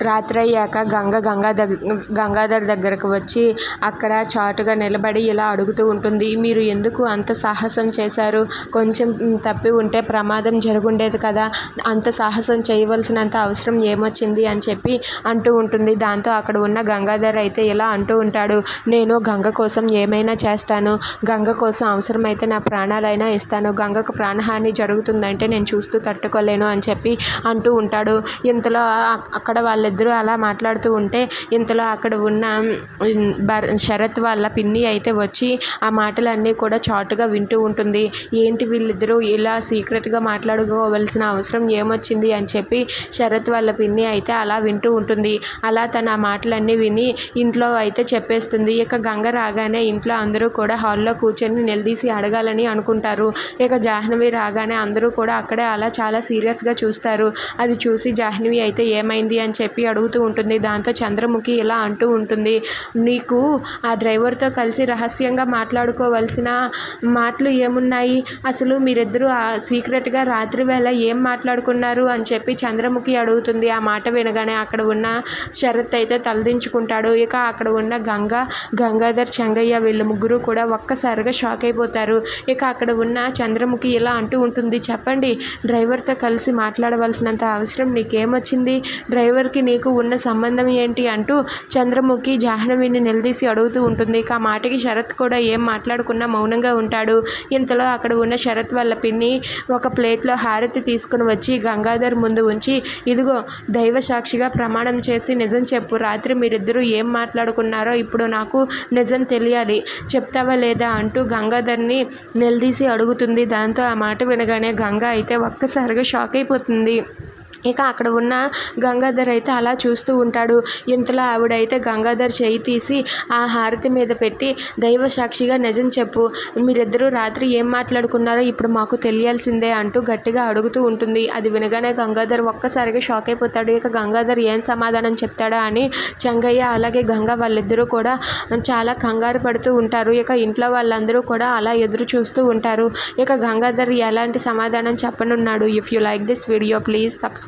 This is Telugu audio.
రాత్రి అయ్యాక గంగ గంగా గంగాధర్ దగ్గరకు వచ్చి అక్కడ చాటుగా నిలబడి ఇలా అడుగుతూ ఉంటుంది మీరు ఎందుకు అంత సాహసం చేశారు? కొంచెం తప్పి ఉంటే ప్రమాదం జరుగుండేది కదా అంత సాహసం చేయవలసినంత అవసరం ఏమొచ్చింది? అని చెప్పి అంటూ ఉంటుంది. దాంతో అక్కడ ఉన్న గంగాధర్ అయితే ఇలా అంటూ ఉంటాడు నేను గంగ కోసం ఏమైనా చేస్తాను గంగ కోసం అవసరమైతే నా ప్రాణాలైనా ఇస్తాను గంగకు ప్రాణహాని జరుగుతుందంటే నేను చూస్తూ తట్టుకోలేను అని చెప్పి అంటూ ఉంటాడు. ఇంతలో అక్కడ వాళ్ళిద్దరూ అలా మాట్లాడుతూ ఉంటే ఇంతలో అక్కడ ఉన్న భర్ శరత్ వాళ్ళ పిన్ని అయితే వచ్చి ఆ మాటలన్నీ కూడా చాటుగా వింటూ ఉంటుంది. ఏంటి వీళ్ళిద్దరూ ఇలా సీక్రెట్గా మాట్లాడుకోవలసిన అవసరం ఏమొచ్చింది అని చెప్పి శరత్ వాళ్ళ పిన్ని అయితే అలా వింటూ ఉంటుంది. అలా తన ఆ మాటలన్నీ విని ఇంట్లో అయితే చెప్పేస్తుంది. ఇక గంగ రాగానే ఇంట్లో అందరూ కూడా హాల్లో కూర్చొని నిలదీసి అడగాలని అనుకుంటారు. ఇక జాహ్నవి రాగానే అందరూ కూడా అక్కడే అలా చాలా సీరియస్గా చూస్తారు. అది చూసి జాహ్నవి అయితే ఏమైంది అని చెప్పి అడుగుతూ ఉంటుంది. దాంతో చంద్రముఖి ఇలా అంటూ ఉంటుంది. నీకు ఆ డ్రైవర్తో కలిసి రహస్యంగా మాట్లాడుకోవలసిన మాటలు ఏమున్నాయి? అసలు మీరిద్దరూ సీక్రెట్గా రాత్రి వేళ ఏం మాట్లాడుకున్నారు? అని చెప్పి చంద్రముఖి అడుగుతుంది. ఆ మాట వినగానే అక్కడ ఉన్న శరత్ అయితే తలదించుకుంటాడు. ఇక అక్కడ ఉన్న గంగ గంగాధర్ చెంగయ్య వీళ్ళు ముగ్గురు కూడా ఒక్కసారిగా షాక్ అయిపోతారు. ఇక అక్కడ ఉన్న చంద్రముఖి ఇలా అంటూ ఉంటుంది. చెప్పండి డ్రైవర్తో కలిసి మాట్లాడవలసినంత అవసరం నీకేమొచ్చింది? డ్రైవర్కి మీకు ఉన్న సంబంధం ఏంటి అంటూ చంద్రముఖి జాహ్నవిని నిలదీసి అడుగుతూ ఉంటుంది. ఇక ఆ మాటకి శరత్ కూడా ఏం మాట్లాడకుండా మౌనంగా ఉంటాడు. ఇంతలో అక్కడ ఉన్న శరత్ వాళ్ళ పిన్ని ఒక ప్లేట్లో హారతి తీసుకుని వచ్చి గంగాధర్ ముందు ఉంచి ఇదిగో దైవ సాక్షిగా ప్రమాణం చేసి నిజం చెప్పు. రాత్రి మీరిద్దరూ ఏం మాట్లాడుకున్నారో ఇప్పుడు నాకు నిజం తెలియాలి. చెప్తావా లేదా? అంటూ గంగాధర్ని నిలదీసి అడుగుతుంది. దాంతో ఆ మాట వినగానే గంగా అయితే ఒక్కసారిగా షాక్ అయిపోతుంది. ఇక అక్కడ ఉన్న గంగాధర్ అయితే అలా చూస్తూ ఉంటాడు. ఇంతలో ఆవిడైతే గంగాధర్ చేయి తీసి ఆ హారతి మీద పెట్టి దైవ సాక్షిగా నిజం చెప్పు. మీరిద్దరూ రాత్రి ఏం మాట్లాడుకున్నారో ఇప్పుడు మాకు తెలియాల్సిందే అంటూ గట్టిగా అడుగుతూ ఉంటుంది. అది వినగానే గంగాధర్ ఒక్కసారిగా షాక్ అయిపోతాడు. ఇక గంగాధర్ ఏం సమాధానం చెప్తాడా అని చెంగయ్య అలాగే గంగ వాళ్ళిద్దరూ కూడా చాలా కంగారు పడుతూ ఉంటారు. ఇక ఇంట్లో వాళ్ళందరూ కూడా అలా ఎదురు చూస్తూ ఉంటారు. ఇక గంగాధర్ ఎలాంటి సమాధానం చెప్పనున్నాడు? If you like this video please subscribe